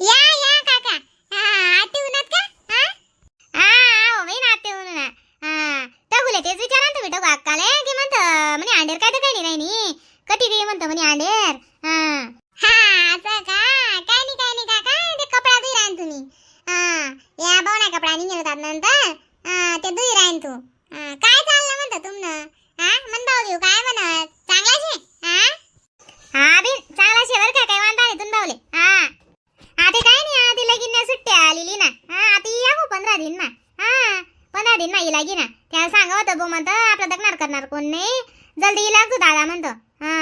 या या काका हा आते उन्हात का हा हा हो मी नाते उन्हा हा टगुले तेच विचारा ना तुम्ही टगू अक्काले की म्हणत म्हणे अंडेर काय तर काही नाही नी कधी गे म्हणतो म्हणे अंडेर हा हा असं का काय नाही काय नाही काका ते कपडा धुई राहीन तुम्ही हा या बावना कपडा निघेल होतात नंतर हा ते धुई राहीन तू हा, काय चाललं म्हणतो तुमनं हा मन भाऊ काय म्हणत? चांगला शे हा? हा चांगला शे बरं का काय वांदा नाही भाऊले हा. आता काय नाही आधी लगीन ना सुट्ट्या आलेली ना. हा आता या हो पंधरा दिन ना. हा पंधरा दिन ना ही लागी ना त्याला सांगा होतं बो म्हणतं आपला दगणार करणार कोण नाही. जल्दी येईल तू दादा म्हणतो. हा.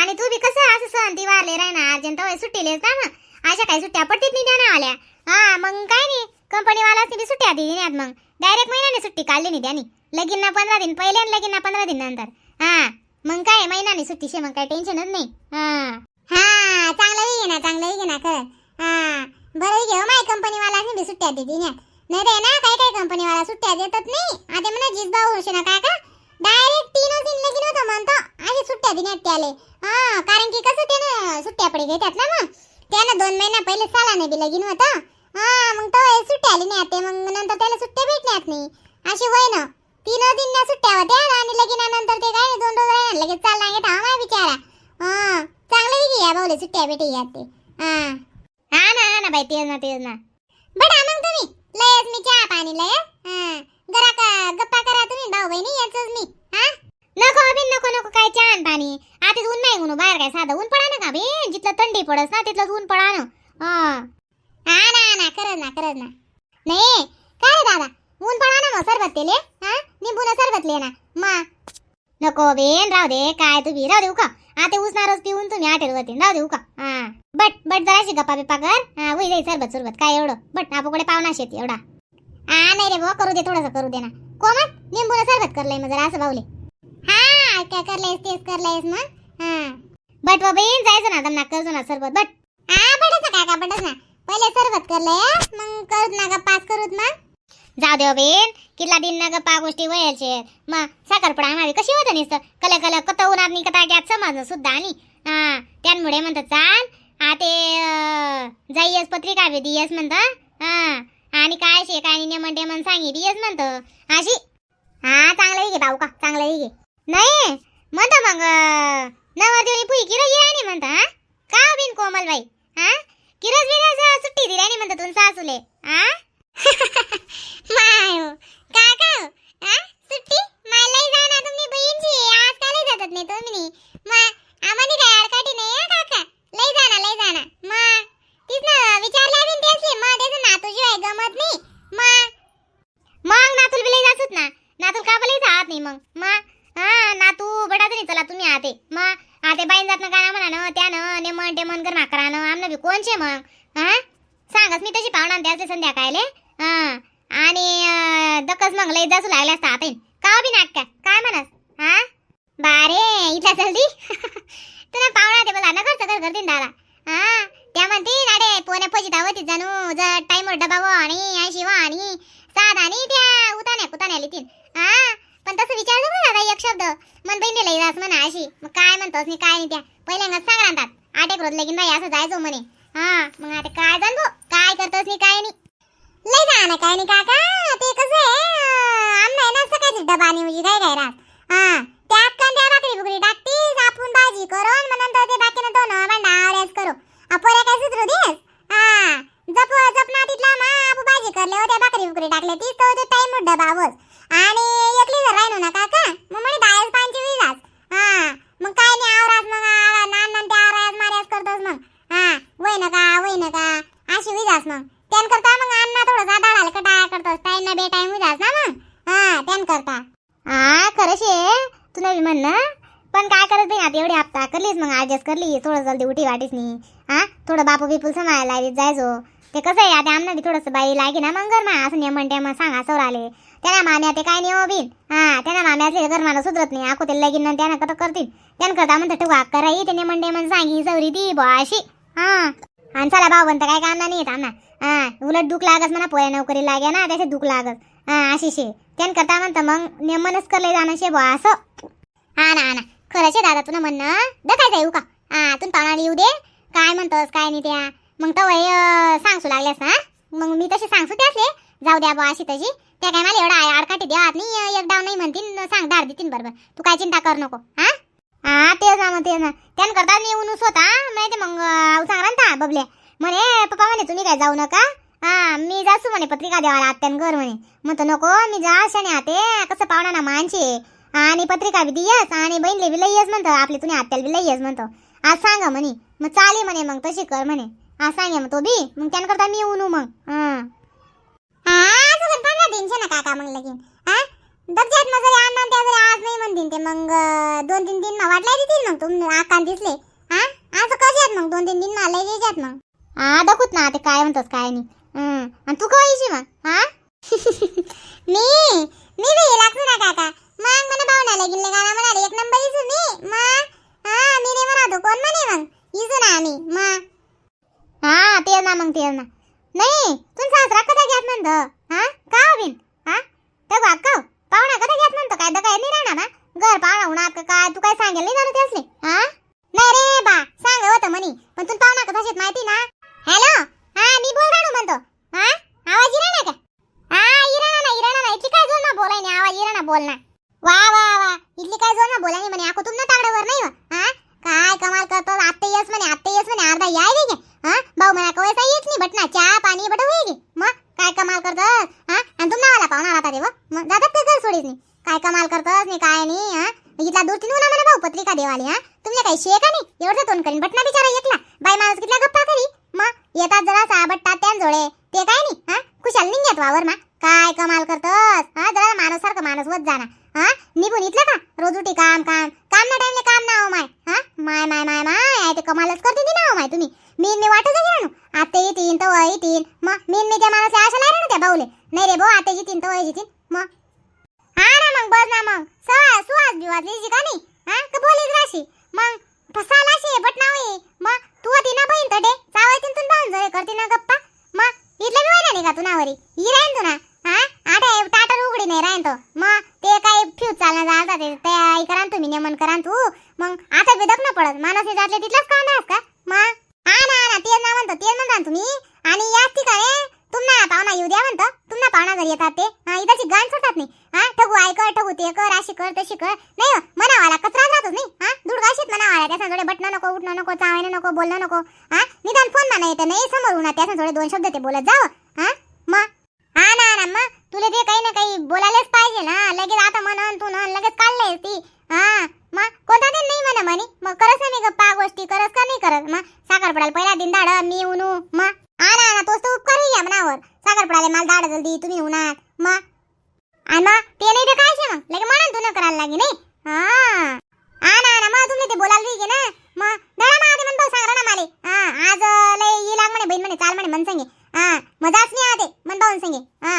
आणि तू बी कसं असं सण ती वारले राही ना अर्जंट होय सुट्टीलेस ना मग. अशा काही सुट्ट्या पडतीत नाही त्याने आल्या. हा मग काय नाही कंपनीवालाच बी सुट्ट्या दिली नाही मग. डायरेक्ट महिन्याने सुट्टी काढली नाही त्याने. लगीन ना पंधरा दिन पहिले आणि लगीन ना पंधरा दिन नंतर. हा मग काय महिनाने सुट्टी शे मग काय टेन्शनच नाही. हा. हा चांगलं वेगळे ना चांगलं घे ना खरं. हा बरं घेऊ हो, माय कंपनीवाला बी सुट्ट्या देते ना नाही रे ना काय काय कंपनीवाला सुट्ट्या देतात नाही. आता म्हणा जिस भाऊ होशे ना काका डायरेक्ट तीनच दिन लगीन होतं म्हणतो. अशी सुट्ट्या देण्यात त्याले हा कारण की कसं त्यानं सुट्ट्या पडे घेतात ना मग. त्यानं दोन महिना पहिले सालाने बी लगीन होतं. हा मग तो सुट्ट्या आली नाही आता मग नंतर त्याला सुट्ट्या भेटण्यात नाही. अशी वय ना. तीन दिन ना सुट्ट्या होत्या आणि लगीनानंतर ते काय दोन रोज राहिले लगेच चालला घेता हा बिचारा. हा चांगलं विकी या भाऊले सुट्ट्या भेटी यात ते. हा. हा ना हा ना बाई तेच ना तेच ना. बट मग तुम्ही लयच मी चहा पाणी लय जरा का गप्पा करा तुम्ही भाऊ बहिणी याच मी हा. नको बिन नको नको काय चहा पाणी. आता ऊन नाही ऊन बाहेर काय साधं ऊन पडा ना का बे जिथलं थंडी पडस ना तिथलं ऊन पडा ना हा हा ना हा ना खरंच ना खरंच ना नाही काय रे दादा ऊन पडा ना मग सरबत तेले हा निंबून सरबत ले ना मा नको बेन राहू दे काय तुम्ही राहू देऊ का आता उसणारच पिऊन तुम्ही आटेल वरती राहू देऊ का हा बट बट जराशी गप्पा बिप्पा कर हा होई जाई सरबत सरबत काय एवढं बट आपकडे पाहुणा शेती एवढा हा नाही रे बुवा करू दे थोडंसं करू दे ना कोमल निंबून सरबत करलंय मग जरा असं बावले हा काय करलंयस तेच करलंयस मग हा बट बाबा जायचं ना त्यांना करतो ना सरबत बट हा बटच ना काका बटच ना पहिले सरबत करलंय मग करूत ना गप्पा करूत मग जाऊ दे बेन कितला दिन ना गप्पा गोष्टी वयाचे मग साखरपडा आम्हाला कशी होतं नुसतं? कल कल कत उन्हात नाही कता गॅत समज सुद्धा आणि हा त्यामुळे म्हणतात चाल हा ते जाईयस पत्रिका बी दियस म्हणतं. हा आणि काय शे काय नेमन टेमन सांगी दियस म्हणतं. अशी. हा चांगलं घे भाऊ का चांगलं घे नाही म्हणतो मग अं, नवरदेवनी पुई किरज आणि म्हणता हा? का बीन बिन कोमल बाई हा? किरज बिरज सुट्टी दिली आणि म्हणतो तुम सासूले हा? माय काका आ? हा सुट्टी? मला जाना तुम्ही बहीणची. आज का लई जातात नाही तुम्ही. मा आम्हाला काय अडकाटी नाही हा काका. लई जाना लई जाना मा तीच ना विचारल्या बिन त्यासले मा त्याचं नातूशिवाय गमत नाही मा मग नातूल बी लई जासूत ना नातूल का लई जात नाही मग मा हा नातू बडाच नाही चला तुम्ही आते मग आते बाईन जात ना गाणं म्हणा न त्यानं नेमन टेमन कर करा आमनं बी कोणचे मग हा सांगस मी तशी पाहुणा त्याचे संध्याकाळले हा आणि बस मग लय जासू लागल्या असता आता का बी नाटका? काय म्हणस? हा? बारे इथला जल्दी तुला पाहुणा ते बोला ना खर्च करतील दादा. हा? त्या म्हणते नाडे पोने पजी दावती जाणू जर टाइमवर डबाव आणि ऐशी वा आणि साध आणि त्या उतान्या कुतान्या लितीन. हा? पण तसं विचारलं बरं दादा एक शब्द. मन बहिणी लई जास म्हणा अशी. मग काय म्हणतोस मी काय नाही त्या? पहिल्यांदाच सांग राहतात आठ एक रोज लगीन बाई असं जायचो म्हणे. हा? मग आता काय जाणतो काय करतोस मी काय नाही? लय जाणं काय नाही काका. ते कसं आहे आमना आहे ना सकाळची डबा आणि म्हणजे काय काय राहत. हा त्यात कांद्या भाकरी बुकरी टाकती आपण भाजी करून मग नंतर ते बाकीनं दोन भांडा आवऱ्याच करू. अपोऱ्या काय सुधरू देस हा जप जपना तिथला मा आपण भाजी करले होत्या भाकरी बुकरी टाकले ती तो तो टाइम डबा बस. आणि एकली जर राहिनो ना काका मग म्हणे बाहेर पाणची विजास हा मग काय नाही आवराज मग आ- नान नान त्या आवराज मार्यास करतोस मग. हा वय नका वय नका अशी विजास मग. त्यान करता मग अण्णा थोडं दाडाला कटाया करतोस टाइम ना बे टाइम विजास ना मग हा त्यान करता हा खरं शे तू नवी म्हण ना पण काय करत बी आता एवढी हप्ता अभ्यास करली थोडं जल्दी उठी वाटीस नी. हा थोडं बापू बिपूल समायला लावीत जायचो. ते कसं आहे आता आमना थोडस थोडंसं बाई लागे ना मग गरमा असं नेमन टेमन सांगा सवर आले त्यांना माम्या ते काय नाही हो बिन. हा त्यांना माम्या असले घर मला सुधरत नाही. आखो ते लगीन त्यांना कसं करतील? त्यानं करता म्हणतो ठेवा कराई ते नेमन टेमन सांगी सवरी ती बा अशी. हा आणि चला भाऊ बनतं काय काम नाही येत हा उलट दुःख लागस म्हणा पोया नोकरी लागे ना त्याचे दुःख लागस. हा अशी शे त्यान करता म्हणतं मग नेमनच करले जाणं शे बा असं. हा ना हा ना. खरंच आहे दादा तुला म्हणणं? दखायचं येऊ का? हा तुला पाहुणाला येऊ दे. काय म्हणतोस काय नाही त्या. मग तर वय सांगसू लागल्यास ना मग मी तशी सांगसू त्यासले जाऊ द्या बा अशी तशी. त्या काय मला एवढा आडकाठी द्या नाही एक डाव नाही म्हणतीन सांग दार देतीन बरोबर. तू काय चिंता कर नको हा? हा तेच ना मग तेच ना. त्यान करता मी येऊन होता माहिती मग सांग सांगा ना म्हणे पप्पा म्हणे तुम्ही काय जाऊ नका? हा मी जासू म्हणे पत्रिका द्यावा आत्यान घर म्हणे. म्हणतो नको मी जा शाने आते कसं पाहुणा ना मानचे आणि पत्रिका बी दियस आणि बहिणले बी लई येस म्हणतो आपली तुम्ही आत्याला बी लई येस म्हणतो. आज सांगा म्हणे मग चाले म्हणे मग तशी कर म्हणे. आज सांगे मग तो बी मग त्यान करता मी येऊन मग. हा. पंधरा दिनशे ना काका मग लगीन. हा मग जरी आणणार त्या जरी आज नाही म्हणतील ते मग दोन तीन दिन वाटल्या देतील मग तुम आकान दिसले. हा असं कशात मग दोन तीन दिन ना लय द्यायच्यात मग. हा दाखवत ना ते काय म्हणतोस काय नाही. आणि तू काय येशील मग? हा मी मी नाही लागतो ना काका. मग मला पाहुण्याला गेले गाणं म्हणाले एक नंबर इजू मी मग हा मी रे म्हणतो कोण म्हणे मग इजू ना आम्ही मग हा ते ना मग ते ना नाही तुम सासरा कधी घ्यात म्हणतो हा का बिन हा त्या वाकाव पाहुणा कधी घ्यात म्हणतो काय तर काय नाही राहणार ना घर पाहुणा होणार का काय तू काय सांगेल नाही झालं त्यासले हा नाही रे बा सांग होतं म्हणी पण तुला पाहुणा कसा शेत माहिती ना हॅलो हा मी बोल राणू म्हणतो हा आवाज इरा ना का हा इराणा ना इराणा ना इतली काय जोर ना बोलाय नाही आवाज इराणा बोल ना वा वा वा इतली काय जोर ना बोलाय नाही म्हणे आको तुमना तागड्यावर नाही वा हा काय कमाल करतो आत्ते येस म्हणे आत्ते येस म्हणे अर्धा याय गे हा भाऊ म्हणा कवयचा येत नाही बट चहा पाणी बट होई गे मग काय कमाल करतस हा? आणि तुम्हाला आला पाहुणा आला रे मग जातात ते घर सोडीस नाही. काय कमाल करतस नाही काय नाही हा? इथला दूर तिनू ना मला भाऊ पत्रिका देवाली हा? तुमले काही शे का नाही? एवढं तोंड करीन. बटना बिचारा एकला. बाई माणूस कितला गप्पा करी. मग येतात जरा सा बट्टा त्यान जोडे ते काय नाही हा? खुशाल निघ्यात वावर मा. काय कमाल करतस हा? जरा माणूस सारखं माणूस वत जाना हा? निघून इथलं का? रोज उठी काम काम. काम ना टाइमले काम ना हो माय हा? माय माय माय माय ते कमालच करते ती ना हो माय तुम्ही. मी मी वाटत आहे ना आते येतीन तर वय येतीन. मग मी मी त्या माणूस आशा नाही ना त्या भाऊले नाही रे भाऊ आता येतीन तर वय येतीन. मग हा ना मग बस ना मग. सवा सुहास बिवास लिहिजी का नाही? हा? का बोलीच राशी मग फसाला शे बट ना ये मग तू होती ना बहीण तडे चावायतीन तुन भाऊन जरे करती ना गप्पा. मग इथलं बी व्हायला नाही का तुनावरी ही राहीन तू ना हा? आता हे टाटर उघडी नाही राहीन तो. मग ते काय फ्यूज चालणं जाणता ते. ते आई तुम्ही नेमन करा तू. मग आता बेदक ना पडत. मानसी जातले तिथलाच कांदा का? मग हा ना हा ना तेच ना म्हणतो तेच म्हणता ना तुम्ही. आणि याच ठिकाणी तुम्हाला पाहुणा येऊ द्या म्हणतो. तुम्हाला पाहुणा घरी येतात ते. हा इथाची गाण सुटत नाही. हा ठगू आय कर ठगू ते कर अशी कर तशी कर. नाही हो, मनावाला कचरा जातच नाही. हा दुर्गाशीत मनावाला त्याच्या जोडे बटणं नको उठणं नको चावायनं नको बोलणं नको. हा निदान फोन म्हणा येतं नाही समोर उन्हा त्याच्या जोडे दोन शब्द ते बोलत जावं. हा मग हा ना हा ना मग तुला ते काही ना काही बोलायलाच पाहिजे ना. लगेच आता म्हणन तू न लगेच काढलेस ती. हा. कोणता दिन नाही म्हणा म्हणे. मग करस नाही मी गप्पा गोष्टी. करस का नाही करस मग साखर पडाल पहिला दिन दाड मी उनू मग हा ना तोच तर उपकार होई मनावर. साखर पडाले मला दाड जल्दी तुम्ही उन्हात. मग? आणि मग? ते नाही तर काय शे मग? लगे म्हणा तू न करायला लागे नाही? हा. हा ना मग तुम्ही ते बोलायला ठीक ना? मग दळा मग आधी म्हणतो सांगा ना माले. हा आज लय ये लाग म्हणे बहीण म्हणे चाल म्हणे मन संगे. हा मजाच नाही आते मन पाहून संगे. हा.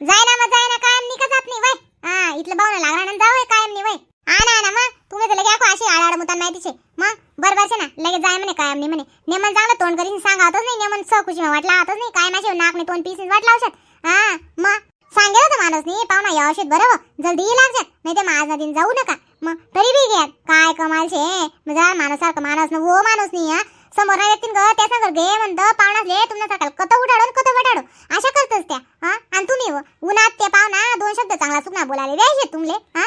जाय ना मग जाय ना कायम निका जात नाही वय. हा इथलं भाऊ लागणार जाऊ कायम नाही वय. हा ना मग? तुम्ही तर लगे आखो अशी आडाड मुतान माहितीचे. मग? बरोबर छे ना लगे जाय म्हणे कायम नाही म्हणे. नेमन चांगलं तोंड करीन सांगावतच नाही नेमन सकुशी वाटला आतच नाही काय माशी नाक नाही तोंड पीसीस वाटला औषध हा मग? सांगेल होतं माणूस नाही पाहुणा या औषध बरं हो. जल्दी लागतात नाही ते माझ दिन जाऊ नका. मग? तरी बी घ्या काय कमाल छे म्हणजे माणसारखं माणूस ना वो माणूस नाही हा. समोर व्यक्तीन ग त्या सांग घे म्हणतं पाहुणासले तुमच्या सकाळ कत उडाडो कत वडाडो? अशा करतच त्या हा? आणि तुम्ही हो. उन्हात ते पाहुणा दोन शब्द चांगला सुकना बोलायला. द्यायचे तुमले हा?